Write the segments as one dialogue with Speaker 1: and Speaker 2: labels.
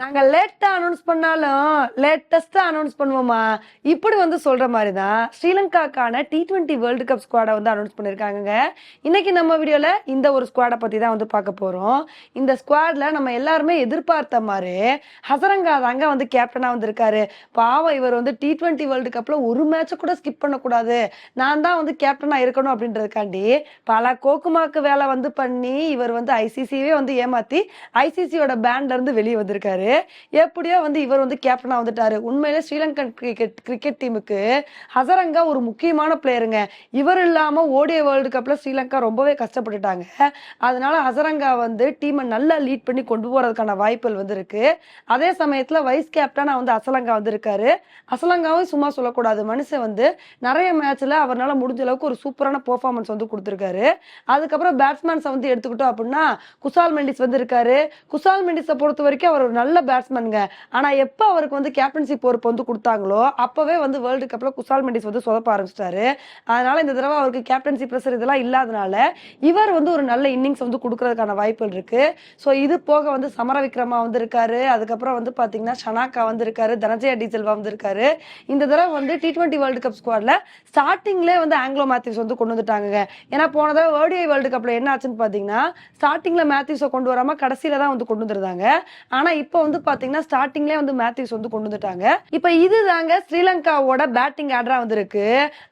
Speaker 1: நாங்கள் லேட்டாக அனௌன்ஸ் பண்ணாலும் லேட்டஸ்ட்டாக அனௌன்ஸ் பண்ணுவோமா? இப்படி வந்து சொல்கிற மாதிரி தான் ஸ்ரீலங்காக்கான டி டுவெண்ட்டி வேர்ல்டு கப் ஸ்குவாடை வந்து அனௌன்ஸ் பண்ணியிருக்காங்க இன்னைக்கு நம்ம வீடியோவில் இந்த ஒரு ஸ்குவாடை பற்றி தான் வந்து பார்க்க போகிறோம் இந்த ஸ்குவாடில் நம்ம எல்லாருமே எதிர்பார்த்த மாதிரி ஹசரங்கா தாங்க வந்து கேப்டனாக வந்திருக்காரு. பாவம் இவர் வந்து டி டுவெண்ட்டி வேர்ல்டு கப்பில் ஒரு மேட்சை கூட ஸ்கிப் பண்ணக்கூடாது. நான் தான் வந்து கேப்டனாக இருக்கணும் அப்படின்றதுக்காண்டி பல கோக்குமாக்கு வேலை வந்து பண்ணி இவர் வந்து ஐசிசியே வந்து ஏமாற்றி ஐசிசியோட பேண்ட்ல இருந்து வெளியே வந்திருக்காரு. எப்படியோ வந்து இவர் வந்து கேப்டனா வந்துட்டாரு. உண்மையில ஸ்ரீலங்கன் கிரிக்கெட் கிரிக்கெட் டீமுக்கு ஹசரங்கா ஒரு முக்கியமான பிளேயருங்க இவர் இல்லாம ஓடிய வேர்ல்டு கப்ல ஸ்ரீலங்கா ரொம்பவே கஷ்டப்பட்டுட்டாங்க. அதனால ஹசரங்கா வந்து டீமை நல்லா லீட் பண்ணி கொண்டு போறதுக்கான வாய்ப்புகள் வந்து இருக்கு அதே சமயத்துல வைஸ் கேப்டனா வந்து அசலங்கா வந்திருக்காரு. அசலங்காவும் சும்மா சொல்லக்கூடாது. மனுஷன் வந்து நிறைய மேட்ச்ல அவரால் முடிஞ்ச அளவுக்கு ஒரு சூப்பரான பெர்ஃபார்மன்ஸ் வந்து கொடுத்துருக்காரு. அதுக்கப்புறம் பேட்ஸ்மேன்ஸை வந்து எடுத்துக்கிட்டோம் அப்படின்னா குசால் மெண்டிஸ் வந்து இருக்காரு குசால் மெண்டிஸை பொறுத்த வரைக்கும் அவர் ஒரு நல்ல பேட்ஸ்மேனுங்க ஆனா எப்போ அவருக்கு வந்து கேப்டன்சி பொறுப்பு வந்து கொடுத்தாங்களோ அப்போவே வந்து வேர்ல்டு கப்ல குசால் மெண்டிஸ் வந்து சொதப்ப ஆரம்பிச்சிட்டாரு. அதனால இந்த தடவை அவருக்கு கேப்டன்சி ப்ரெஷர் இதெல்லாம் இல்லாதனால இவர் வந்து ஒரு நல்ல இன்னிங்ஸ் வந்து கொடுக்கறதுக்கான வாய்ப்புகள் இருக்கு. ஸோ இது போக வந்து சமர விக்ரமா வந்து இருக்காரு. அதுக்கப்புறம் வந்து பார்த்தீங்கன்னா ஷனாக்கா வந்து இருக்காரு. தனஜயா டீசல்வா வந்து இருக்காரு. இந்த தடவை வந்து டி ட்வெண்ட்டி வேர்ல்டு கப் ஸ்குவாட்ல ஸ்டார்டிங்லேயே வந்து ஆங்கிலோ மேத்யூஸ் வந்து கொண்டு வந்துட்டாங்க ஏன்னா போன தடவை வேர்டிஐ வேர்ல்டு கப்ல என்ன ஆச்சுன்னு பார்த்தீங்கன்னா ஸ்டார்டிங்ல மேத்யூஸை கொண்டு வராம கடைசியில தான் வந்து கொண்டு வந்துருந்தாங்க. ஆனா இப்போ வந்து பாத்தீங்கன்னா ஸ்டார்டிங்லேயே வந்து மேத்யூஸ் வந்து கொண்டு வந்துட்டாங்க. இப்போ இதுதாங்க ஸ்ரீலங்காவோட பேட்டிங் ஆர்டரா வந்திருக்கு.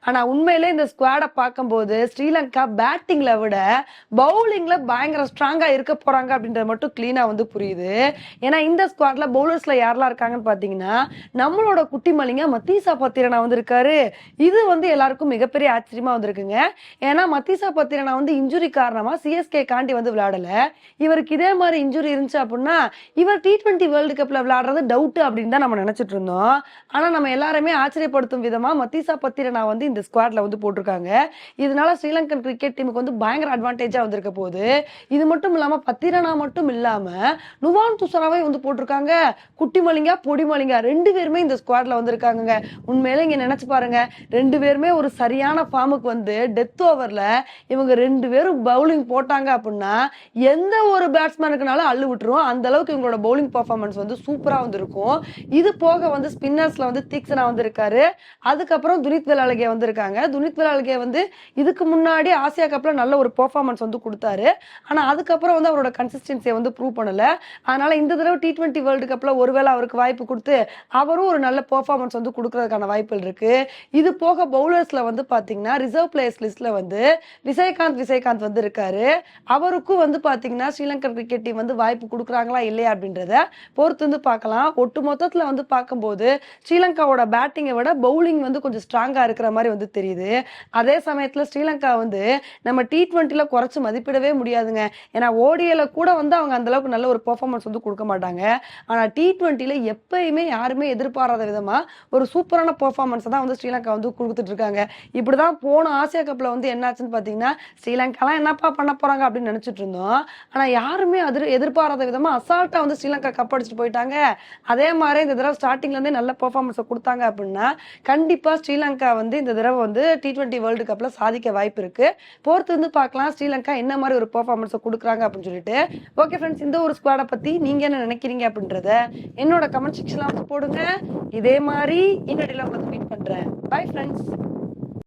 Speaker 1: ஆனா உண்மையிலே இந்த ஸ்குவாடை பார்க்கும்போது ஸ்ரீலங்கா பேட்டிங்ல விட பவுலிங்ல பயங்கர ஸ்ட்ராங்கா இருக்க போறாங்க அப்படின்றது மட்டும் கிளீனா வந்து புரியுது. ஏன்னா இந்த ஸ்குவாட்ல பவுலர்ஸ்ல யாரெல்லாம் இருக்காங்கன்னு பாத்தீங்கன்னா நம்மளோட குட்டி மலிங்க மத்தீசா பத்திரனா வந்து இருக்காரு. இது வந்து எல்லாருக்கும் மிகப்பெரிய ஆச்சரியமா வந்திருக்குங்க. ஏன்னா மத்தீசா பத்திரனா வந்து இன்ஜுரி காரணமா சிஎஸ்கே காண்டி வந்து விளையாடல. இவருக்கு இதே மாதிரி இன்ஜுரி இருந்துச்சு அப்படின்னா இவர் டி ட்வெண்ட்டி வேர்ல்டு கப்ல விளையாடுறது டவுட் அப்படின்னு தான் நம்ம நினைச்சிட்டு இருந்தோம். ஆனா நம்ம எல்லாருமே ஆச்சரியப்படுத்தும் விதமா மத்தீசா பத்திரனா வந்து இந்த ஸ்குவாட்ல வந்து போட்டிருக்காங்க. இதனால ஸ்ரீலங்கன் கிரிக்கெட் டீமுக்கு வந்து பயங்கர அட்வான்டேஜா வந்திருக்க போகுது. இது மட்டும் இல்லாம பத்திரனா மட்டும் இல்லாம நுவான் துசராவே வந்து போட்டிருக்காங்க. குட்டி மலிங்கா பொடி மலிங்கா ரெண்டு பேருமே இந்த ஸ்குவாட்ல வந்திருக்காங்க உண்மையில இங்க நினைச்சு பாருங்க. ரெண்டு பேருமே ஒரு சரியான ஃபார்முக்கு வந்து டெத் ஓவர்ல இவங்க ரெண்டு பேரும் பவுலிங் போட்டாங்க அப்படின்னா எந்த ஒரு பேட்ஸ்மேனுக்குனாலும் அள்ளு விட்டுரும். அந்த அளவுக்கு இவங்களோட பவுலிங் பர்ஃபார்மன்ஸ் வந்து சூப்பராக வந்திருக்கும். இது போக வந்து ஸ்பின்னர்ஸில் வந்து தீக்ஷனா வந்திருக்காரு. அதுக்கப்புறம் துனித் வெலாலகே வந்திருக்காங்க. துனித் வெலாலகே வந்து இதுக்கு முன்னாடி ஆசியா கப்பில் நல்ல ஒரு பர்ஃபார்மன்ஸ் வந்து கொடுத்தாரு. ஆனால் அதுக்கப்புறம் வந்து அவரோட கன்சிஸ்டன்சியை வந்து ப்ரூவ் பண்ணலை. அதனால் இந்த தடவை டி டுவெண்ட்டி வேர்ல்டு கப்பில் ஒருவேளை அவருக்கு வாய்ப்பு கொடுத்து அவரும் ஒரு நல்ல பெர்ஃபார்மன்ஸ் வந்து கொடுக்கறதுக்கான வாய்ப்புகள் இருக்குது இது போக பவுலர்ஸில் வந்து பார்த்தீங்கன்னா ரிசர்வ் பிளேயர்ஸ் லிஸ்ட்டில் வந்து விஜயகாந்த் விஜயகாந்த் வந்து இருக்காரு. அவருக்கும் வந்து பார்த்தீங்கன்னா ஸ்ரீலங்கா கிரிக்கெட் டீம் வந்து வாய்ப்பு கொடுக்குறாங்களா இல்லையா அப்படின்றத பொறுத்து வந்து பார்க்கலாம். ஒட்டு மொத்தத்தில் வந்து பார்க்கும்போது ஸ்ரீலங்காவோட பேட்டிங்கை விட பவுலிங் வந்து கொஞ்சம் ஸ்ட்ராங்காக இருக்கிற மாதிரி வந்து தெரியுது. அதே சமயத்தில் ஸ்ரீலங்கா வந்து நம்ம டி ட்வெண்ட்டியில் குறைச்சி மதிப்பிடவே முடியாதுங்க. ஏன்னா ஓடியில் கூட வந்து அவங்க அந்தளவுக்கு நல்ல ஒரு பெர்ஃபார்மன்ஸ் வந்து கொடுக்க மாட்டாங்க. ஆனால் டி ட்வெண்ட்டியில் எப்பயுமே யாருமே எதிர்பாராத விதமாக ஒரு சூப்பரான பெர்ஃபார்மன்ஸ் தான் வந்து ஸ்ரீலங்கா வந்து கொடுத்துட்டு இருக்காங்க. இப்படிதான் போன ஆசியா கப்பில் வந்து என்னாச்சுன்னு பார்த்தீங்கன்னா ஸ்ரீலங்காலாம் என்னப்பா பண்ண போகிறாங்க அப்படின்னு நினச்சிட்டு இருந்தோம். ஆனால் யாருமே அது எதிர்பாராத விதமாக அசால்ட்டாக வந்து ஸ்ரீலங்கா கப் அடிச்சுட்டு போயிட்டாங்க. அதே மாதிரி இந்த தடவை ஸ்டார்டிங்ல இருந்தே நல்ல பெர்ஃபார்மன்ஸை கொடுத்தாங்க அப்படின்னா கண்டிப்பா ஸ்ரீலங்கா வந்து இந்த தடவை வந்து டி ட்வெண்ட்டி வேர்ல்டு கப்ல சாதிக்க வாய்ப்பு இருக்கு. பொறுத்து வந்து பார்க்கலாம் ஸ்ரீலங்கா என்ன மாதிரி ஒரு பெர்ஃபார்மன்ஸை கொடுக்குறாங்க அப்படின்னு சொல்லிட்டு. ஓகே ஃப்ரெண்ட்ஸ் இந்த ஒரு ஸ்குவாடை பத்தி நீங்க என்ன நினைக்கிறீங்க அப்படின்றத என்னோட கமெண்ட் செக்ஷன்ல வந்து போடுங்க. இதே மாதிரி இன்னடியில் வந்து மீட் பண்றேன். Bye friends